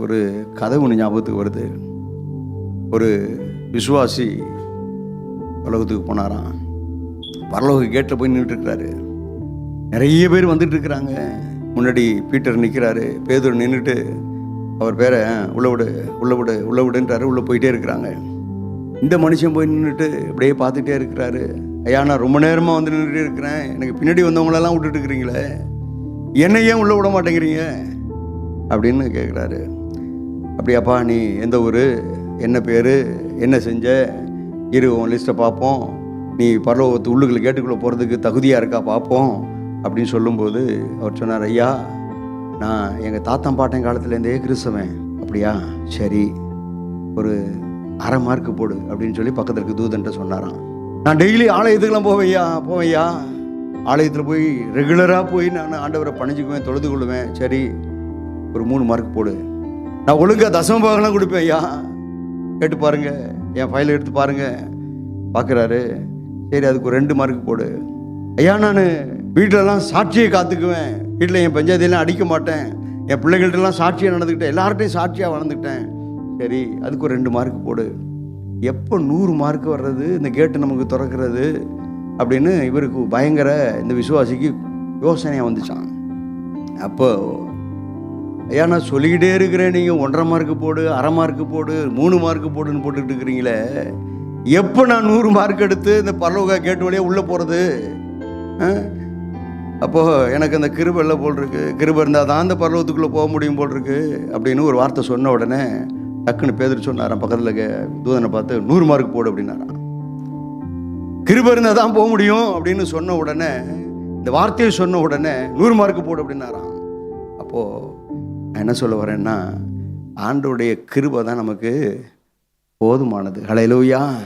எனக்கு ஒரு கதை ஒன்று ஞாபகத்துக்கு வருது. ஒரு விசுவாசி உலகத்துக்கு போனாராம். பரலோக கேட்டில் போய் நின்றுட்டுருக்கிறாரு நிறைய பேர் வந்துட்டு இருக்கிறாங்க முன்னாடி பீட்டர் நிற்கிறாரு பேதூர் நின்றுட்டு அவர் பேரை உள்ள விடு உள்ள விடு உள்ள விடுன்றாரு. உள்ளே போயிட்டே இருக்கிறாங்க. இந்த மனுஷன் போய் நின்றுட்டு அப்படியே பார்த்துட்டே இருக்கிறாரு. ஐயா நான் ரொம்ப நேரமாக வந்து நின்றுட்டு இருக்கிறேன். எனக்கு பின்னாடி வந்தவங்களெல்லாம் விட்டுட்டு இருக்கிறீங்களே என்னை ஏன் உள்ளே விட மாட்டேங்கிறீங்க? அப்படின்னு கேட்குறாரு அப்படியாப்பா நீ எந்த ஊர் என்ன பேர் என்ன செஞ்ச? இரு உன் லிஸ்ட்டை பார்ப்போம். நீ பரலோகத்து உள்ளுக்குள்ள கேட்டுக்குள்ளே போகிறதுக்கு தகுதியாக இருக்கா பார்ப்போம். அப்படின்னு சொல்லும்போது அவர் சொன்னார் ஐயா நான் எங்கள் தாத்தன் பாட்டன் காலத்துலேருந்தே கிறிஸ்தவன். அப்படியா? சரி ஒரு அரை மார்க்கு போடு அப்படின்னு சொல்லி பக்கத்தில் இருக்க தூதன்ட்ட சொன்னாராம். நான் டெய்லி ஆலயத்துக்கெல்லாம் போவையா போவையா ஆலயத்தில் போய் ரெகுலராக போய் நான் ஆண்டவரை பணிஞ்சுக்குவேன் தொழுது கொள்ளுவேன் சரி ஒரு மூணு மார்க் போடு. நான் ஒழுங்காக தசம பாகம்லாம் கொடுப்பேன் ஐயா. கேட்டு பாருங்க. என் ஃபைலை எடுத்து பாருங்க. பார்க்குறாரு சரி அதுக்கு ஒரு ரெண்டு மார்க் போடு. ஐயா நான் வீட்டிலலாம் சாட்சியை காத்துக்குவேன். வீட்டில் என் பஞ்சாயத்திலாம் அடிக்க மாட்டேன். என் பிள்ளைகள்ட்டெல்லாம் சாட்சியாக நடந்துக்கிட்டேன் எல்லார்ட்டையும் சாட்சியாக வளர்ந்துக்கிட்டேன் சரி அதுக்கு ஒரு ரெண்டு மார்க் போடு. எப்போ நூறு மார்க் வர்றது? இந்த கேட்டு நமக்கு திறக்கிறது? அப்படின்னு இவருக்கு பயங்கர இந்த விசுவாசிக்கு யோசனையாக வந்துச்சான் அப்போது ஐயா நான் சொல்லிக்கிட்டே இருக்கிறேன். நீங்கள் ஒன்றரை மார்க்கு போடு அரை மார்க்கு போடு மூணு மார்க்கு போடுன்னு போட்டுக்கிட்டு இருக்கிறீங்களே எப்போ நான் நூறு மார்க் எடுத்து இந்த பரலோக கேட்டு வழியாக உள்ளே போகிறது அப்போது எனக்கு அந்த கிருபை போல் இருக்கு. கிருபை இருந்தால் தான் அந்த பரலோகத்துக்குள்ளே போக முடியும் போல் இருக்கு. அப்படின்னு ஒரு வார்த்தை சொன்ன உடனே டக்குன்னு பேதர் சொன்னாராம். பக்கத்தில் தூதனை பார்த்து நூறு மார்க் போடு அப்படின்னாராம். கிருபை இருந்தால் தான் போக முடியும் அப்படின்னு சொன்ன உடனே இந்த வார்த்தையை சொன்ன உடனே நூறு மார்க் போடு அப்படின்னாராம். அப்போது என்ன சொல்ல வரேன்னா ஆண்டோடைய கிருபை தான் நமக்கு போதுமானது. ஹலையிலூயா